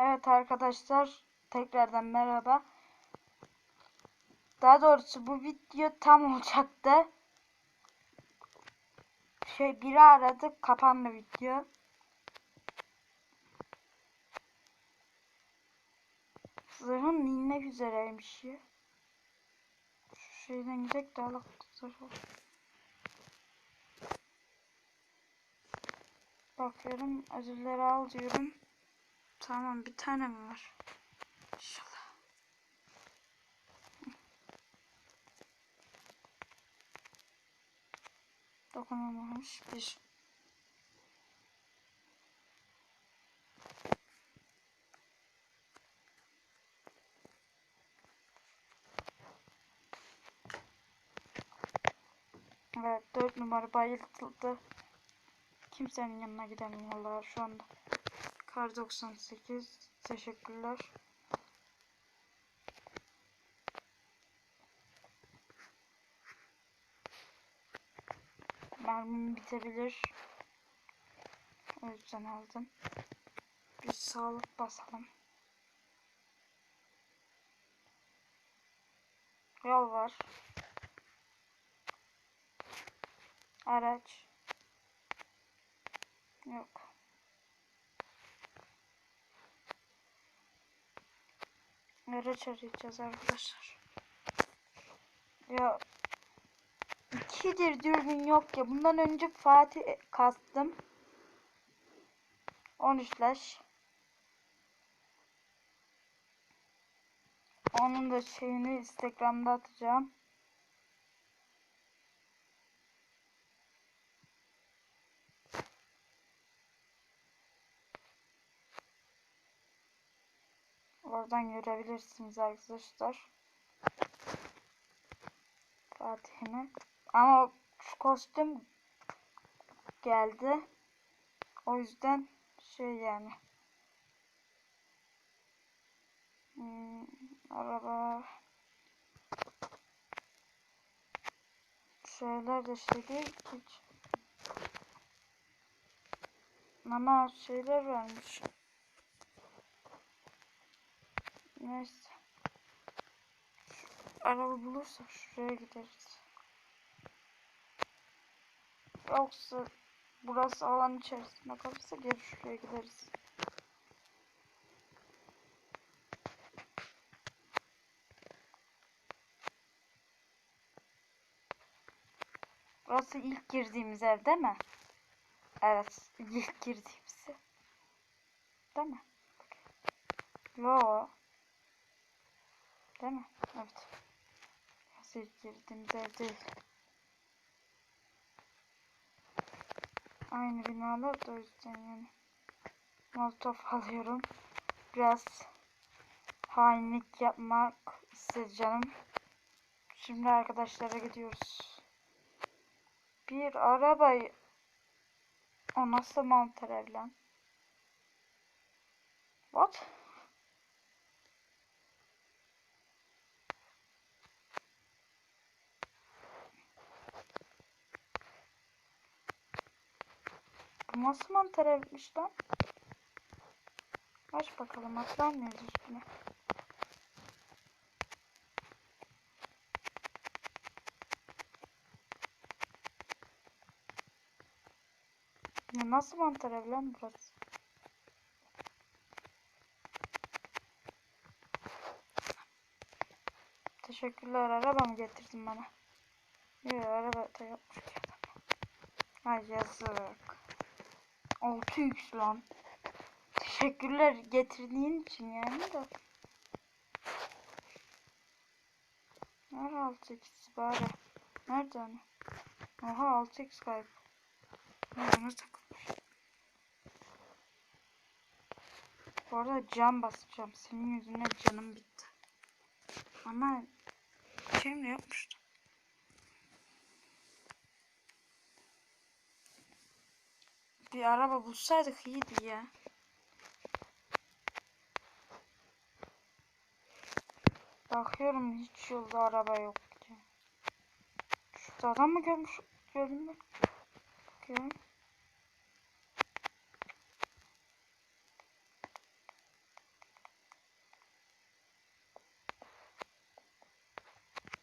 Evet arkadaşlar tekrardan merhaba. Daha doğrusu bu video tam olacaktı. Şey biri aradı kapandı video. Zırhım inmek üzereymiş ya. Şu şeyden gidecek de Allah zırhı. Bakıyorum ödülleri al diyorum. Tamam bir tane mi var? İnşallah. Dokunulmamış bir. Evet 4 numara bayıltıldı. Kimsenin yanına gidemiyorlar şu anda. Kar 98 teşekkürler. Mermim bitebilir. O yüzden aldım. Bir sağlık basalım. Yol var. Araç. Yok. Araç arayacağız arkadaşlar. Ya ikidir dürbün yok ya. Bundan önce Fatih kastım. 13 leş. Onun da şeyini Instagram'da atacağım. Oradan görebilirsiniz arkadaşlar. Fatih'ini. Ama şu kostüm geldi. O yüzden şey yani. Hmm, araba şeyler de şey değil hiç. Ama şeyler varmış. Neyse. Araba bulursak şuraya gideriz. Yoksa burası alan içerisinde kalırsa geri şuraya gideriz. Burası ilk girdiğimiz ev değil mi? Evet, ilk girdiğimiz ev. Değil mi? Yo. Değil mi? Evet. İlk girdiğimiz ev değil. Aynı binalar da o yüzden yani. Molotof alıyorum. Biraz hainlik yapmak istedi. Şimdi arkadaşlara gidiyoruz. Bir arabayı o nasıl mantar ev lan? What? Nasıl mantar evmiş lan? Aç bakalım atlar mıyız üstüne? Ya nasıl mantar ev lan burası? Teşekkürler araba mı getirdin bana? Yok araba da yokmuş ki adam. Ay yazık. 6x lan. Teşekkürler getirdiğin için yani de. Nerede 6x bari? Nerede hani? Oha 6x kayıp. Bana takılmış. Bu arada cam basacağım. Senin yüzünden canım bitti. Ama şeyim de yapmıştım. bir araba bulsaydık iyiydi ya. Bakıyorum hiç yolda araba yok. Şurada adam mı görmüş? Gördün mü? Bakıyorum.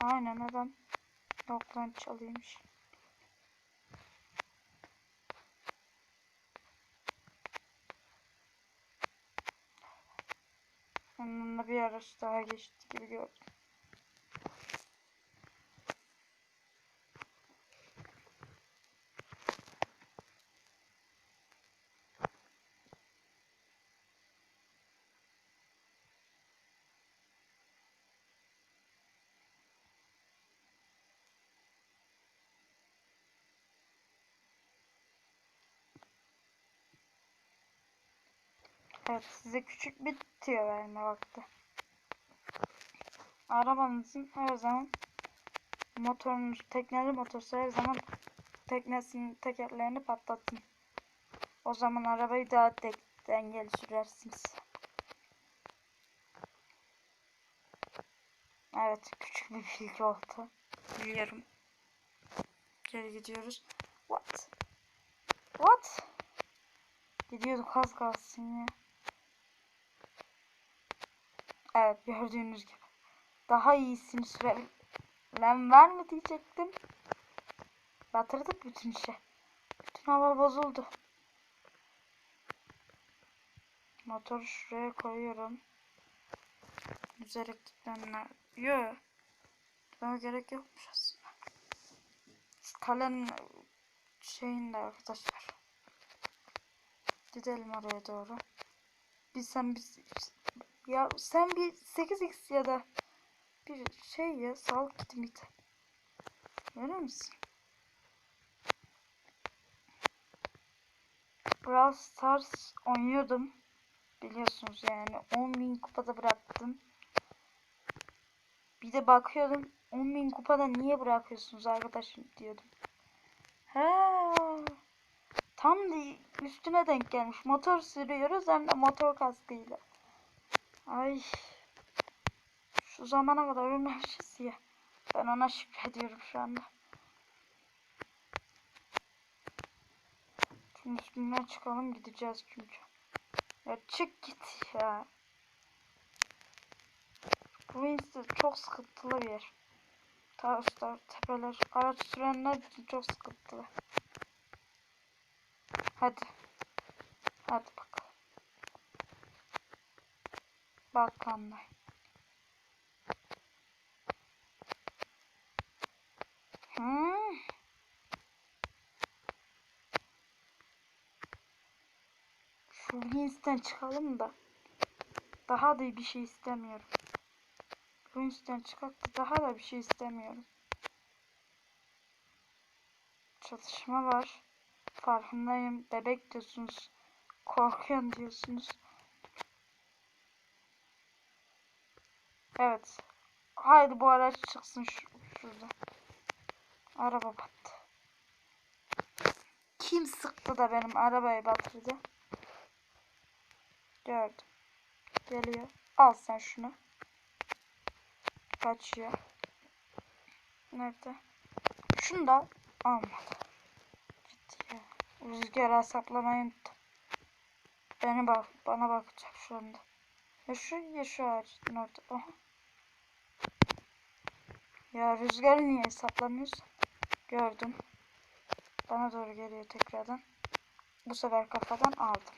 Aynen adam. Yok lan çalıyormuş. Yanına bir araç daha geçti gibi gördüm. Evet size küçük bir tüyo verme vakti. Arabanızın her zaman motorunuz tekneli motorsa her zaman teknesinin tekerlerini patlatın. O zaman arabayı daha de dengeli sürersiniz. Evet küçük bir bilgi oldu. Biliyorum. Geri gidiyoruz. What? What? Gidiyorduk az kalsın ya. Evet gördüğünüz gibi. Daha iyisini sürebilen var mı diyecektim. Batırdık bütün işe. Bütün hava bozuldu. Motoru şuraya koyuyorum. Yüzerek gitmem Yok. Bana gerek yokmuş aslında. Şu kalenin şeyinde arkadaşlar. Gidelim oraya doğru. Biz sen biz ya sen bir 8x ya da bir şey ya sağlık kiti miydi? Verir misin? Brawl Stars oynuyordum. Biliyorsunuz yani 10.000 kupada bıraktım. Bir de bakıyordum 10.000 kupada niye bırakıyorsunuz arkadaşım diyordum. He. Tam üstüne denk gelmiş. Motor sürüyoruz hem de motor kaskıyla. Ay. Şu zamana kadar ölmemişiz ya. Ben ona şükrediyorum şu anda. Şimdi üstünden çıkalım gideceğiz çünkü. Ya çık git ya. Bu insan çok sıkıntılı bir yer. Taşlar, tepeler, araç sürenler için çok sıkıntılı. Hadi. Hadi bakalım. Balkanlar. Hmm. Şu Winston çıkalım da. Daha da bir şey istemiyorum. Winston çıkak da daha da bir şey istemiyorum. Çatışma var. Farkındayım. Bebek diyorsunuz. Korkuyorum diyorsunuz. Evet. Haydi bu araç çıksın şu, şurada. Araba battı. Kim sıktı da benim arabayı batırdı? Gördüm. Geliyor. Al sen şunu. Kaçıyor. Nerede? Şunu da almadı. Gitti ya. Rüzgara saplamayı unuttum. Beni bak, bana bakacak şu anda. Ya şu ya şu ağacın orada. Aha. Ya rüzgarı niye hesaplamıyorsun? Gördüm. Bana doğru geliyor tekrardan. Bu sefer kafadan aldım.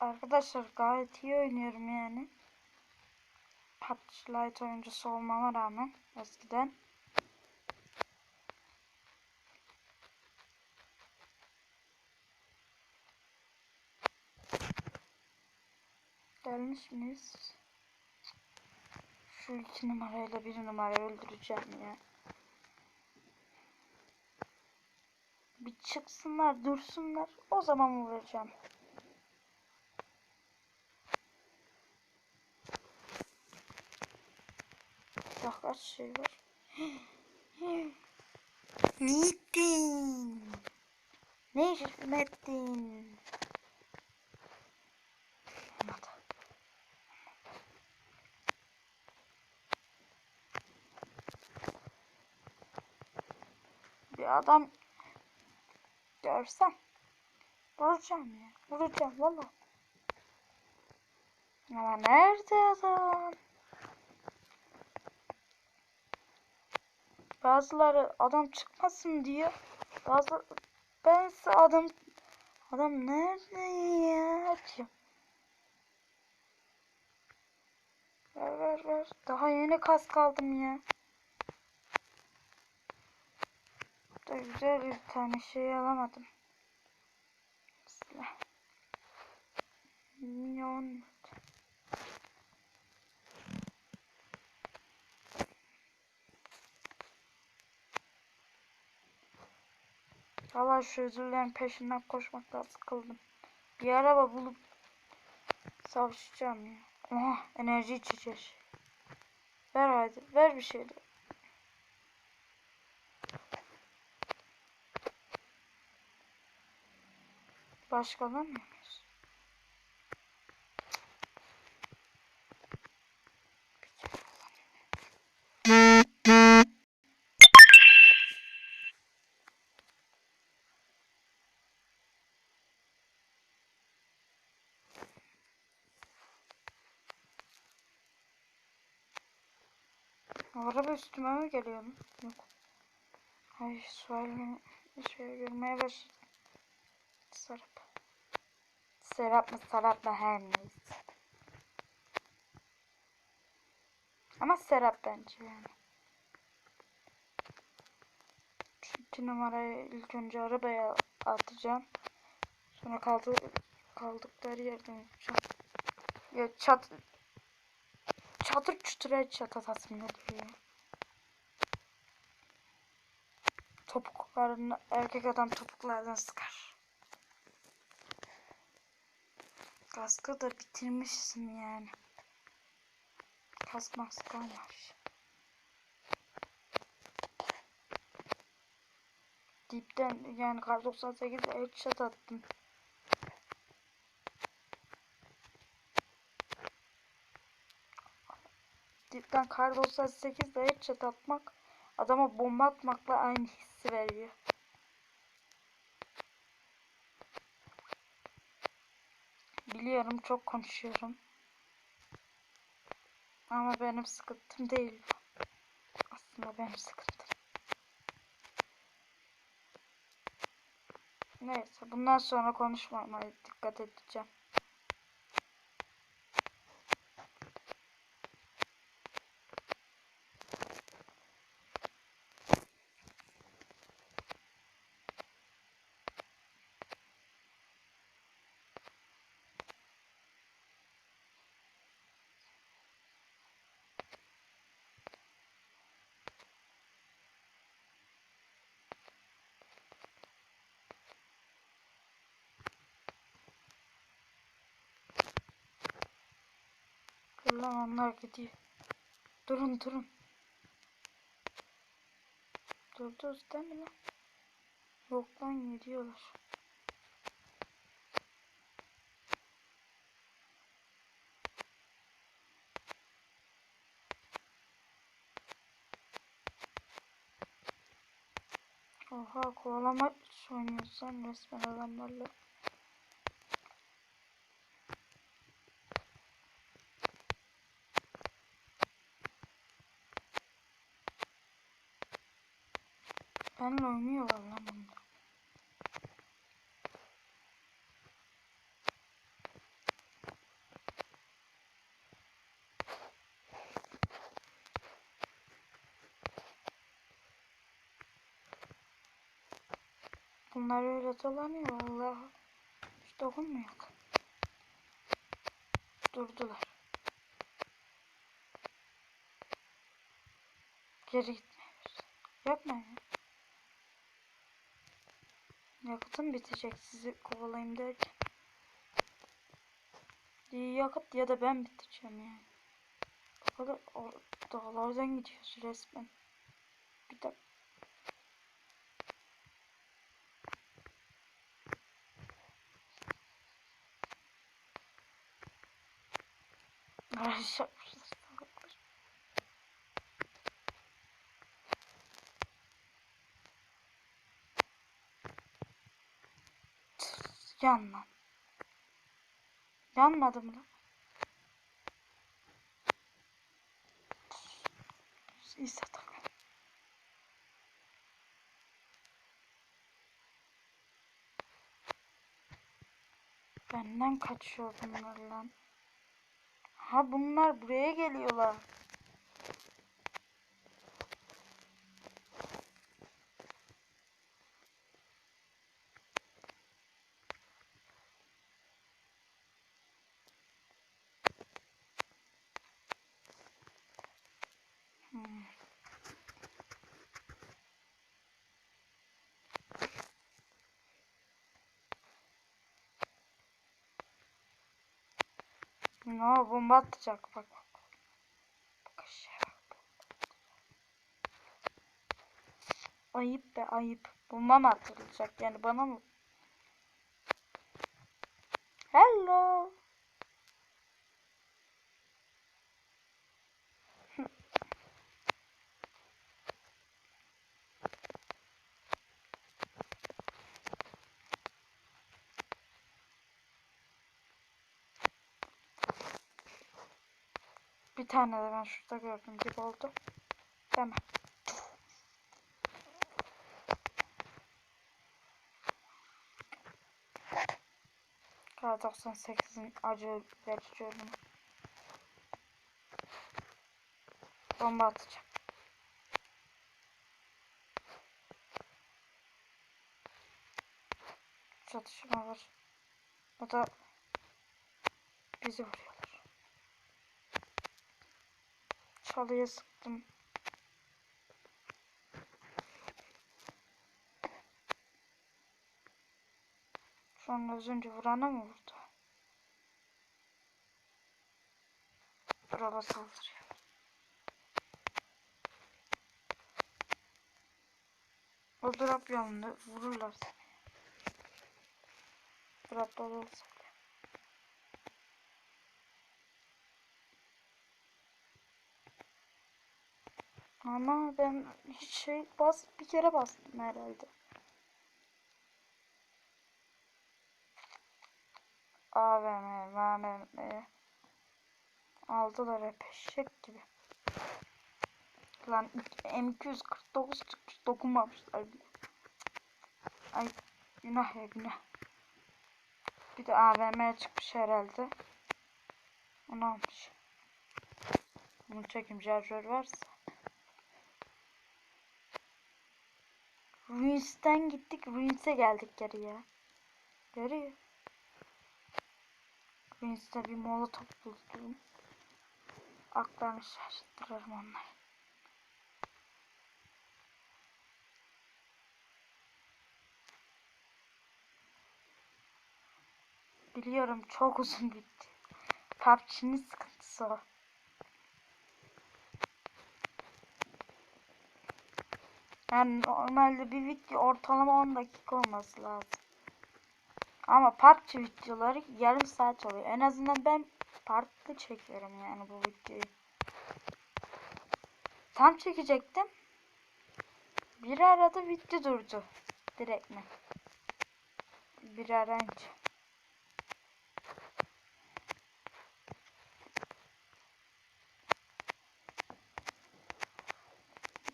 Arkadaşlar gayet iyi oynuyorum yani. Lite oyuncusu olmama rağmen eskiden. Gelmiş miyiz? Şu iki numarayla bir numarayı öldüreceğim ya. Bir çıksınlar dursunlar o zaman vuracağım. Kaç şey var? ne ettin? Ne hükmettin? Olmadı. bir adam görsem vuracağım ya. Vuracağım valla. Ama nerede adam? Bazıları adam çıkmasın diyor. Bazı bense adam adam nerede ya? Ver ver ver. Daha yeni kas kaldım ya. Da güzel bir tane şey alamadım. Silah. Milyon. Valla şu ödüllerin peşinden koşmaktan sıkıldım. Bir araba bulup savaşacağım ya. Oha enerji içeceği. Ver hadi ver bir şey de. Başka alamıyor muyuz? Araba üstüme mi geliyor? Yok. Ay sualini şey görmeye başladım. Serap. Serap mı Serap mı her neyse. Ama Serap bence yani. İki numarayı ilk önce arabaya atacağım. Sonra kaldı, kaldıkları yerden yapacağım. Ya çat çatır çutur çat atasım geliyor ya. Topuklarını erkek adam topuklardan sıkar. Kaskı da bitirmişsin yani. Kask mask kalmamış. Dipten yani kar 98'de headshot attım. Dipten kar 98'de headshot atmak adama bomba atmakla aynı hissi veriyor. Biliyorum çok konuşuyorum. Ama benim sıkıntım değil. Aslında benim sıkıntım. Neyse bundan sonra konuşmamaya dikkat edeceğim. Dur lan onlar gidiyor. Durun durun. Durdunuz değil mi lan? Yok lan gidiyorlar. Oha kovalama oynuyorsun resmen adamlarla. Benimle oynuyorlar lan bunlar. Bunlar öyle dolanıyor vallahi. Hiç dokunmuyor. Durdular. Geri gitmiyoruz. Yapma ya. Yakıtım bitecek sizi kovalayayım derken. Ya yakıt ya da ben biteceğim yani. Bu kadar o- dağlardan gidiyoruz resmen. Bir de Araç Yan lan. Yanmadı mı lan? Tak. Benden kaçıyor bunlar lan. Ha bunlar buraya geliyorlar. No bomba atacak bak bak. Aşağı. Ayıp be ayıp. Bomba mı atılacak yani bana mı? Hello. Bir tane de ben şurada gördüm gibi oldu. Mi? K98'in acı verici ölümü. Bomba atacağım. Çatışma var. O da bizi vuruyorlar. Çalıya sıktım. An az önce vurana mı vurdu? Burada saldırıyor. O drop yanında vururlar seni. Drop dolu olsa Ama ben hiç şey bas bir kere bastım herhalde. AVM, AVM aldılar hep eşek gibi. Lan M249 çıkmış dokunmamışlar bile. Ay günah ya günah. Bir de AVM çıkmış herhalde. Onu almış. Bunu çekim şarjör varsa. Ruins'ten gittik. Ruins'e geldik geriye. Geriye. Ruins'te bir molotof buldum. Aklarını şaşırtırırım onları. Biliyorum çok uzun bitti. PUBG'nin sıkıntısı o. Yani normalde bir video ortalama 10 dakika olması lazım. Ama PUBG videoları yarım saat oluyor. En azından ben farklı çekiyorum yani bu videoyu. Tam çekecektim. Bir arada video durdu. Direkt mi? Bir arayınca.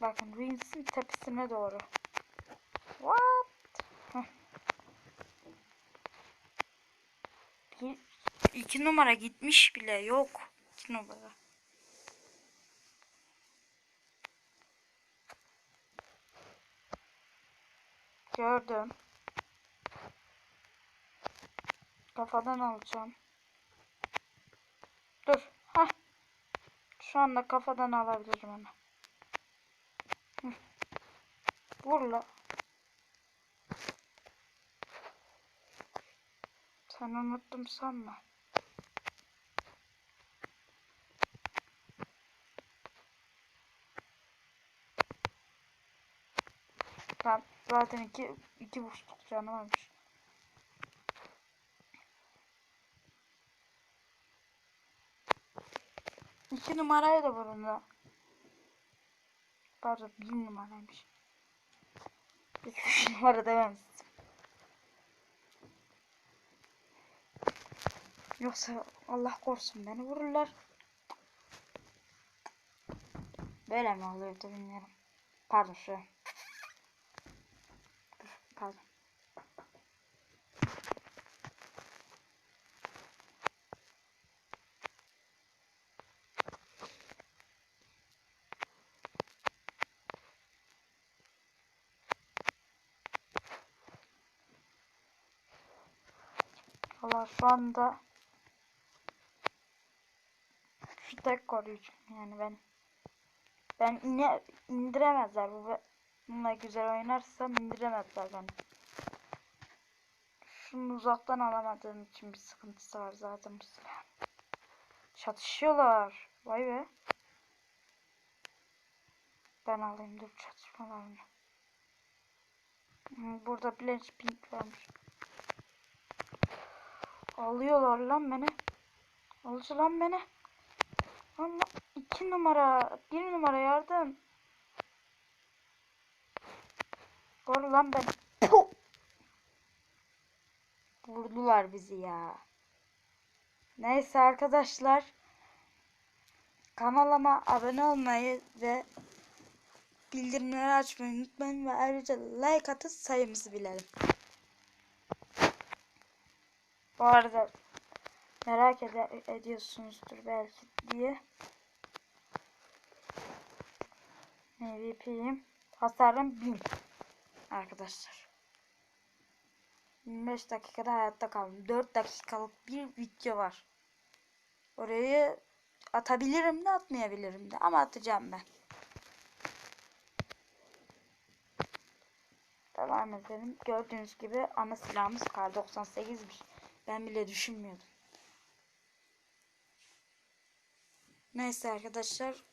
Bakın Rins'in tepesine doğru. What? Heh. Bir, iki numara gitmiş bile yok. İki numara. Gördüm. Kafadan alacağım. Dur. Hah. Şu anda kafadan alabilirim onu. Vur la. Sen unuttum sanma. Ben zaten iki, iki buçuk canı varmış. İki vurun da. Pardon bir numaraymış. Bu arada ben Yoksa Allah korusun beni vururlar. Böyle mi oluyordu bilmiyorum. Pardon şu. Pardon. Valla şu anda şu tek koruyucum yani ben ben yine indiremezler bu bununla güzel oynarsam indiremezler beni. Şunu uzaktan alamadığım için bir sıkıntısı var zaten bu silah. Çatışıyorlar. Vay be. Ben alayım dur çatışmalarını. Hı, Burada Blanche Pink varmış. Alıyorlar lan beni. Alıcı lan beni. Allah iki numara. Bir numara yardım. Gor lan ben. Vurdular bizi ya. Neyse arkadaşlar. Kanalıma abone olmayı ve bildirimleri açmayı unutmayın ve ayrıca like atın sayımızı bilelim. Bu arada merak ede ediyorsunuzdur belki diye. MVP'yim. Hasarım 1000. Arkadaşlar. 25 dakikada hayatta kaldım. 4 dakikalık bir video var. Orayı atabilirim de atmayabilirim de ama atacağım ben. Devam edelim. Gördüğünüz gibi ana silahımız kar 98'miş. Ben bile düşünmüyordum. Neyse arkadaşlar